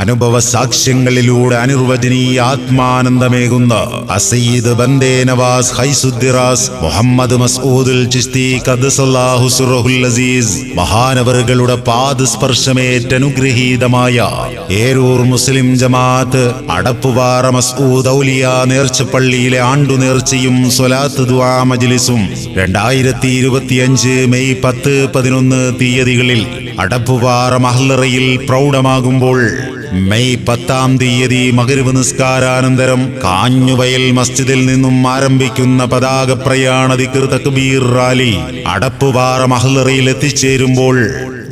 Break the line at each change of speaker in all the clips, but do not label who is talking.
അനുഭവ സാക്ഷ്യങ്ങളിലൂടെ അനിർവചനീയ ആത്മാനന്ദമേകുന്ന അസയ്യിദ് ബന്ദേ നവാസ് ഹൈസുദ്ദിറാസ് മുഹമ്മദ് മസ്ഊദുൽ ചിസ്തി കദ്സല്ലാഹുസുറഹുൽ അസീസ് മഹാനവറുകളുടെ പാദസ്പർശമേറ്റ് അനുഗ്രഹീതമായ ഏരൂർ മുസ്ലിം ജമാഅത്ത് അടപ്പുപാറ മസ്ഊദ് ഔലിയ നേർച്ചപ്പള്ളിയിലെ ആണ്ടു നേർച്ചയും സ്വലാത്ത് ദുആ മജ്ലിസും രണ്ടായിരത്തി ഇരുപത്തിയഞ്ച് മെയ് പത്ത് പതിനൊന്ന് തീയതികളിൽ അടപ്പുപാറ മഹ്ലറയിൽ പ്രൗഢമാകുമ്പോൾ മെയ് പത്താം തീയതി മകരുവ് നിസ്കാരാനന്തരം കാഞ്ഞുവയൽ മസ്ജിദിൽ നിന്നും ആരംഭിക്കുന്ന പതാക പ്രയാണ ദിക്ർ തക്ബീർ റാലി അടപ്പുപാറ മഹ്ലറയിൽ എത്തിച്ചേരുമ്പോൾ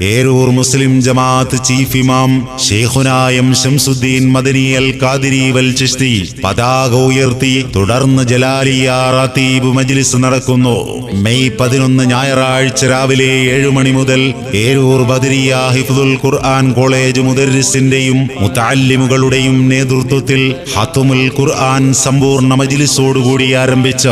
ഏരൂർ മുസ്ലിം ജമാഅത്ത് ചീഫ് ഇമാം ഷേഖുനായം ഷംസുദ്ദീൻ മദനി അൽ കാദിരി വൽ ചിസ്തി പതാക ഉയർത്തി തുടർന്ന് ജലാലിയ റാത്തീബ് മജ്ലിസ് നടക്കുന്നു. മെയ് പതിനൊന്ന് ഞായറാഴ്ച രാവിലെ ഏഴു മണി മുതൽ ഏരൂർ ബദരിയ ഹിഫ്ദുൽ ഖുർആൻ കോളേജ് മുദരിസിന്റെയും മുത്താലിമുകളുടെയും നേതൃത്വത്തിൽ ഹത്തുമുൽ ഖുർആൻ സമ്പൂർണ മജ്ലിസോടുകൂടി ആരംഭിച്ച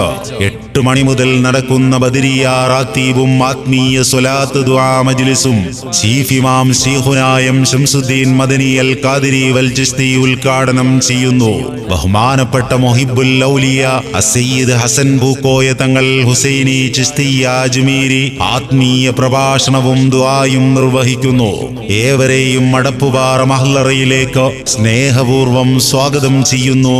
എട്ട് മണി മുതൽ നടക്കുന്ന ബദരിയ റാത്തീബും ആത്മീയ സ്വലാത്ത് ദുആ മജ്ലിസും ചീഫ് ഇമാം ഷീഹുനായം ഷംസുദ്ദീൻ മദനി അൽ ഖാദിരി വൽ ചിസ്തി ഉദ്ഘാടനം ചെയ്യുന്നു. ബഹുമാനപ്പെട്ട മൊഹിബുൽ ഔലിയ അസയ്യിദ് ഹസൻ പൂക്കോയ തങ്ങൾ ഹുസൈനി ചിസ്തിയ അജ്മീരി ആത്മീയ പ്രഭാഷണവും ദുആയും നിർവഹിക്കുന്നു. ഏവരെയും മടപ്പുപാറ മഹ്ലറയിലേക്ക് സ്നേഹപൂർവം സ്വാഗതം ചെയ്യുന്നു.